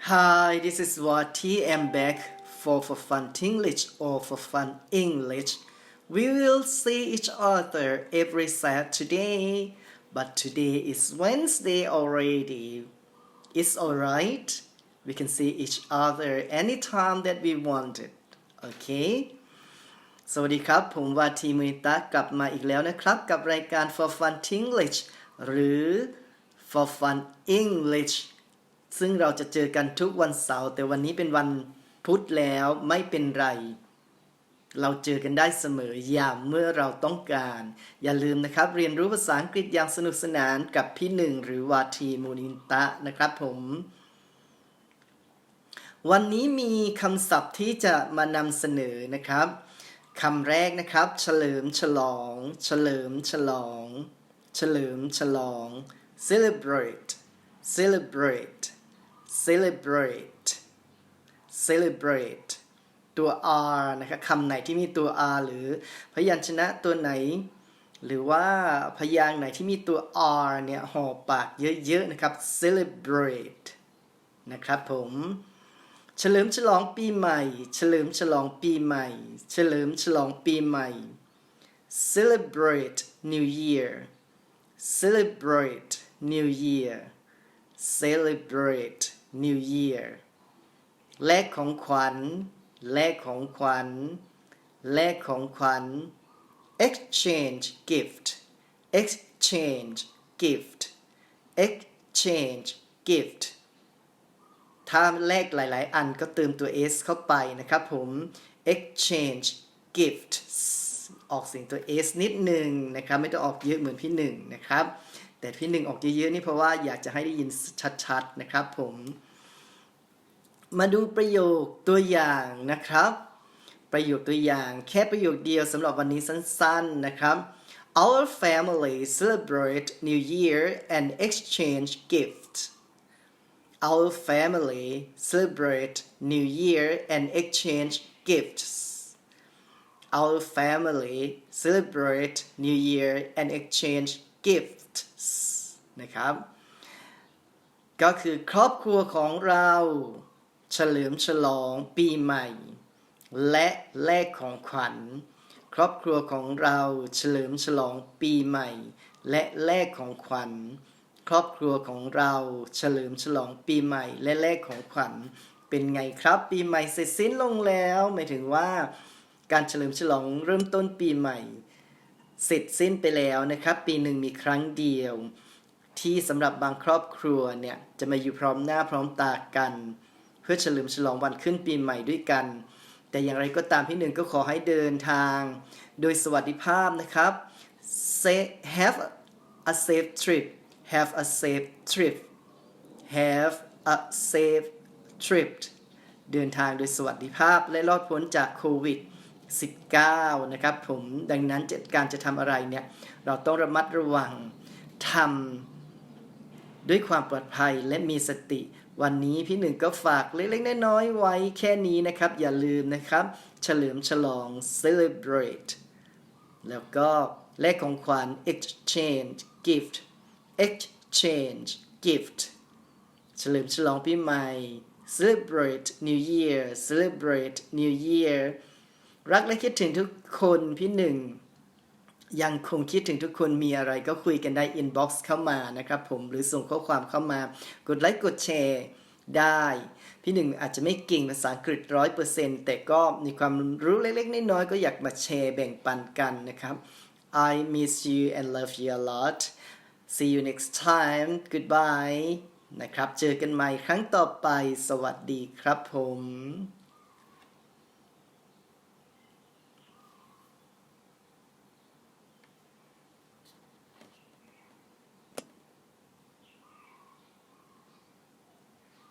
Hi, this is Wati. I'm back for for fun English or for fun English. We will see each other every Saturday, but today is Wednesday already. It's alright. We can see each other anytime that we want it. Okay? สวัสดีครับ ผมวาทีมุนิตะกลับมาอีกแล้วนะครับ กับรายการ For Fun English หรือ For Fun English ซึ่งเราจะเจอกันทุกวันเสาร์แต่วันนี้เป็นวันพุธแล้วไม่เป็นไร เราเจอกันได้เสมออย่าเมื่อเราต้องการ อย่าลืมนะครับ เรียนรู้ภาษาอังกฤษอย่างสนุกสนานกับพี่หนึ่งหรือวาทีมูนินตะนะครับผมวันนี้มีคำศัพท์ที่จะมานำเสนอนะครับคำแรกนะครับ เฉลิมฉลอง เฉลิมฉลอง เฉลิมฉลอง celebrate celebrate celebrate celebrate ตัว r นะครับคำไหนที่มีตัว r หรือพยัญชนะตัวไหน หรือว่าพยางค์ไหนที่มีตัว r เนี่ยห่อปากเยอะๆนะครับ celebrate นะครับผมเฉลิมฉลองปีใหม่ เฉลิมฉลองปีใหม่ เฉลิมฉลองปีใหม่ celebrate New Year celebrate New Year celebrate New Year แลกของขวัญแลกของขวัญแลกของขวัญ exchange gift exchange gift exchange gift ถ้าแลกหลาย ๆ อันก็เติมตัว s เข้าไปนะครับผม exchange gift ออกเสียงตัว s นิดหนึ่งนะครับ ไม่ต้องออกเยอะเหมือนพี่หนึ่งนะครับ แต่พี่หนึ่งออกเยอะๆนี่เพราะว่าอยากจะให้ได้ยินชัดๆนะครับผม มาดูประโยคตัวอย่างนะครับ ประโยคตัวอย่างแค่ประโยคเดียวสำหรับวันนี้สั้นๆนะครับ Our family celebrate New Year and exchange gifts Our family celebrate New Year and exchange gifts. Our family celebrate New Year and exchange gifts นะครับ ก็คือครอบครัวของเราเฉลิมฉลองปีใหม่ และแลกของขวัญ ครอบครัวของเราเฉลิมฉลองปีใหม่ และแลกของขวัญ ครอบครัวของเราเฉลิมฉลองปีใหม่ และแลกของขวัญ เป็นไงครับ ปีใหม่เสร็จสิ้นลงแล้ว หมายถึงว่า การเฉลิมฉลองเริ่มต้นปีใหม่ เสร็จสิ้นไปแล้วนะครับ ปีหนึ่งมีครั้งเดียว ที่สำหรับบางครอบครัวเนี่ยจะมาอยู่พร้อมหน้าพร้อมตากัน เพื่อเฉลิมฉลองวันขึ้นปีใหม่ด้วยกัน แต่อย่างไรก็ตามพี่หนึ่งก็ขอให้เดินทาง โดยสวัสดิภาพนะครับ Say have a safe trip have a safe trip have a safe trip เดินทางโดยสวัสดิภาพและรอดพ้นจากโควิด 19นะครับผมดังนั้นจะการจะทำอะไรเนี่ยเราต้องระมัดระวังทำด้วยความปลอดภัยและมีสติ วันนี้พี่หนึ่งก็ฝากเล็กๆน้อยๆไว้แค่นี้นะครับ อย่าลืมนะครับ เฉลิมฉลอง celebrate แล้วก็แลกของขวัญ exchange gift exchange gift เฉลิมฉลองปีใหม่ celebrate new year celebrate new year รักและคิดถึงทุกคนพี่หนึ่ง ยังคงคิดถึงทุกคนมีอะไรก็คุยกันได้ inbox เข้ามานะครับผมหรือส่งข้อความเข้ามากดไลค์กดแชร์ได้ พี่หนึ่งอาจจะไม่เก่งภาษาอังกฤษร้อยเปอร์เซ็นต์แต่ก็มีความรู้เล็กๆน้อยๆก็อยากมาแชร์แบ่งปันกันนะครับ I miss you and love you a lot see you next time goodbye นะครับ เจอกันใหม่ครั้งต่อไป สวัสดีครับผม